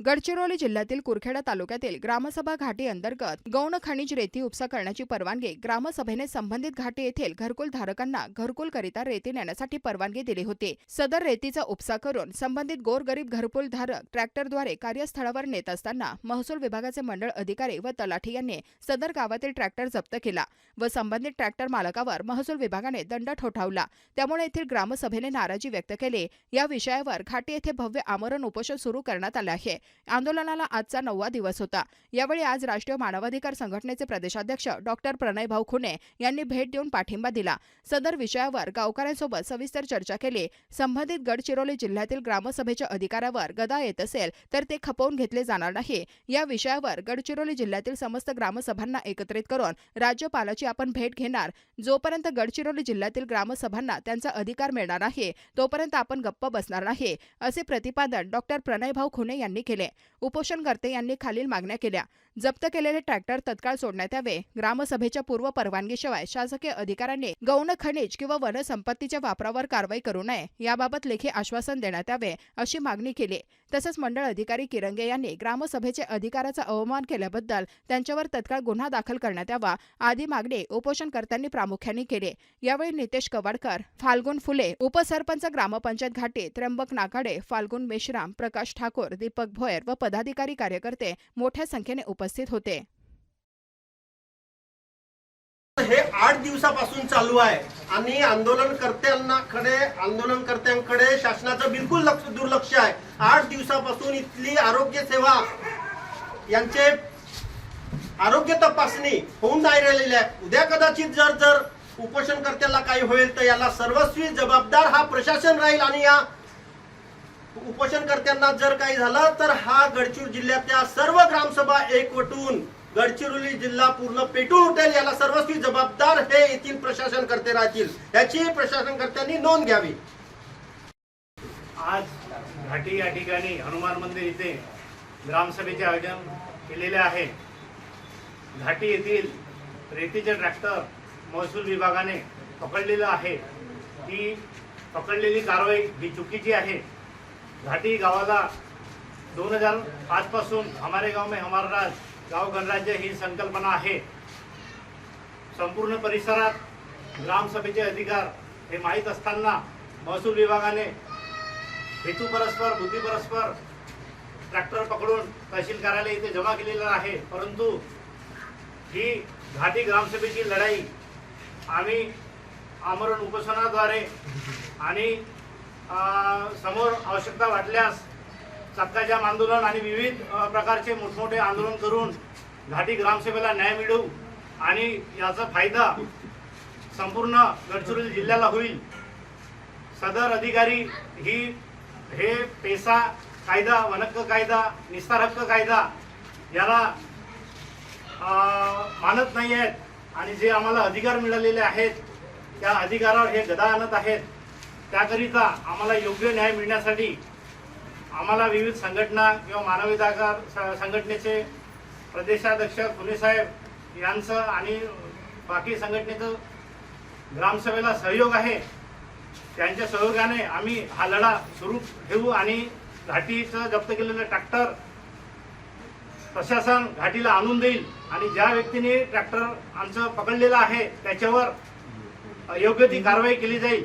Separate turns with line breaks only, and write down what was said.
गडचिरोली जिल्ह्यातील कुरखेडा तालुक्यातील ग्रामसभा घाटी अंतर्गत गौण खनिज रेती उपसा करण्याची परवानगी ग्रामसभेने संबंधित घाटी येथील घरकुल धारकांना घरकुल करिता रेती नेण्यासाठी परवानगी दिली होती. सदर रेतीचा उपसा करून संबंधित गोरगरीब घरकुल धारक ट्रॅक्टरद्वारे कार्यस्थळावर नेत असताना महसूल विभागाचे मंडळ अधिकारी व तलाठी यांनी सदर गावातील ट्रॅक्टर जप्त केला व संबंधित ट्रॅक्टर मालकावर महसूल विभागाने दंड ठोठावला. त्यामुळे येथील ग्रामसभेने नाराजी व्यक्त केली. या विषयावर घाटी येथे भव्य आमरण उपोषण सुरू करण्यात आले आहे. आंदोलनाला आजचा नववा दिवस होता. यावेळी आज राष्ट्रीय मानवाधिकार संघटनेचे प्रदेशाध्यक्ष डॉक्टर प्रणयभाऊ खुने यांनी भेट देऊन पाठिंबा दिला. सदर विषयावर गावकऱ्यांसोबत सविस्तर चर्चा केली. संबंधित गडचिरोली जिल्ह्यातील ग्रामसभेच्या अधिकारावर गदा येत असेल तर ते खपवून घेतले जाणार नाही. या विषयावर गडचिरोली जिल्ह्यातील समस्त ग्रामसभांना एकत्रित करून राज्यपालाची आपण भेट घेणार. जोपर्यंत गडचिरोली जिल्ह्यातील ग्रामसभांना त्यांचा अधिकार मिळणार आहे तोपर्यंत आपण गप्प बसणार नाही असे प्रतिपादन डॉक्टर प्रणयभाऊ खुने यांनी केले. उपोषणकर्ते यांनी खालील मागण्या केल्या. जप्त केलेले ट्रॅक्टर तत्काळ सोडण्यात यावे. ग्रामसभेच्या पूर्व परवानगीशिवाय शासकीय अधिकाऱ्यांनी गौण खनिज किंवा वनसंपत्तीच्या वापरावर कारवाई करू नये याबाबत लेखी आश्वासन देण्यात यावे अशी मागणी केली. तसंच मंडळ अधिकारी किरंगे यांनी ग्रामसभेचे अधिकाराचा अवमान केल्याबद्दल त्यांच्यावर तत्काळ गुन्हा दाखल करण्यात यावा आदी मागणी उपोषणकर्त्यांनी प्रामुख्याने केली. यावेळी नितेश कवाडकर फाल्गुन फुले उपसरपंच ग्रामपंचायत घाटी त्र्यंबक नाकाडे फाल्गुन मेश्राम प्रकाश ठाकूर दीपक भोर भोयर व पदाधिकारी कार्यकर्ते मोठ्या संख्येने उपस्थित होते.
हे आठ दिवसापासून चालू आहे. आणि आंदोलनकर्त्यांकडे आंदोलनकर्त्यांकडे शासनाचं बिलकुल लक्ष दुर्लक्ष आहे. आठ दिवसापासून इथली आरोग्य सेवा यांचे आरोग्य तपासणी होऊन नाही राहिलेली आहे. उद्या कदाचित जर जर उपोषणकर्त्याला काही होईल तर याला सर्वस्वी जबाबदार हा प्रशासन राहील आणि या उपोषणकर्त्यांना जर काही झालं तर हा गडचिरोली जिल्ह्यातल्या सर्व ग्रामसभा एकवटून गडचिरोली जिल्हा पूर्ण पेटून उठेल याला सर्वस्वी जबाबदार हे येथील प्रशासन करते राहतील. याची प्रशासनकर्त्यांनी नोंद घ्यावी.
आज घाटी या ठिकाणी हनुमान मंदिर इथे ग्रामसभेचे आयोजन केलेले आहे. घाटी येथील रेतीचे ट्रॅक्टर महसूल विभागाने पकडलेलं आहे. ती पकडलेली कारवाई ही चुकीची आहे. घाटी गावाला दोन हजार पाचपासून हमारे गाव में हमारा राज गाव गणराज्य ही संकल्पना आहे. संपूर्ण परिसरात ग्रामसभेचे अधिकार हे माहीत असताना महसूल विभागाने हेतू परस्पर बुद्धी परस्पर ट्रॅक्टर पकडून तहसील कार्यालय इथे जमा केलेलं आहे. परंतु ही घाटी ग्रामसभेची लढाई आम्ही आमरण उपोषणाद्वारे आणि समोर आवश्यकता वाटल्यास चक्काजाम आंदोलन आणि विविध प्रकारचे मोठमोठे आंदोलन करून घाटी ग्रामसभेला न्याय मिळू आणि याचा फायदा संपूर्ण गडचिरोली जिल्ह्याला होईल. सदर अधिकारी ही हे पेसा कायदा वनहक्क कायदा निस्तार हक्क कायदा याला मानत नाही आहेत आणि जे आम्हाला अधिकार मिळालेले आहेत त्या अधिकारावर हे गदा आणत आहेत. त्याकरिता आम्हाला योग्य न्याय मिळण्यासाठी आम्हाला विविध संघटना किंवा मानवाधिकार स- संघटनेचे प्रदेशाध्यक्ष खुलेसाहेब यांचं आणि बाकी संघटनेचं ग्रामसभेला सहयोग आहे. त्यांच्या सहयोगाने आम्ही हा लढा सुरू ठेवू आणि घाटीचं जप्त केलेलं ट्रॅक्टर प्रशासन घाटीला आणून देईल आणि ज्या व्यक्तीने ट्रॅक्टर आमचं पकडलेलं आहे त्याच्यावर योग्य ती कारवाई केली जाईल.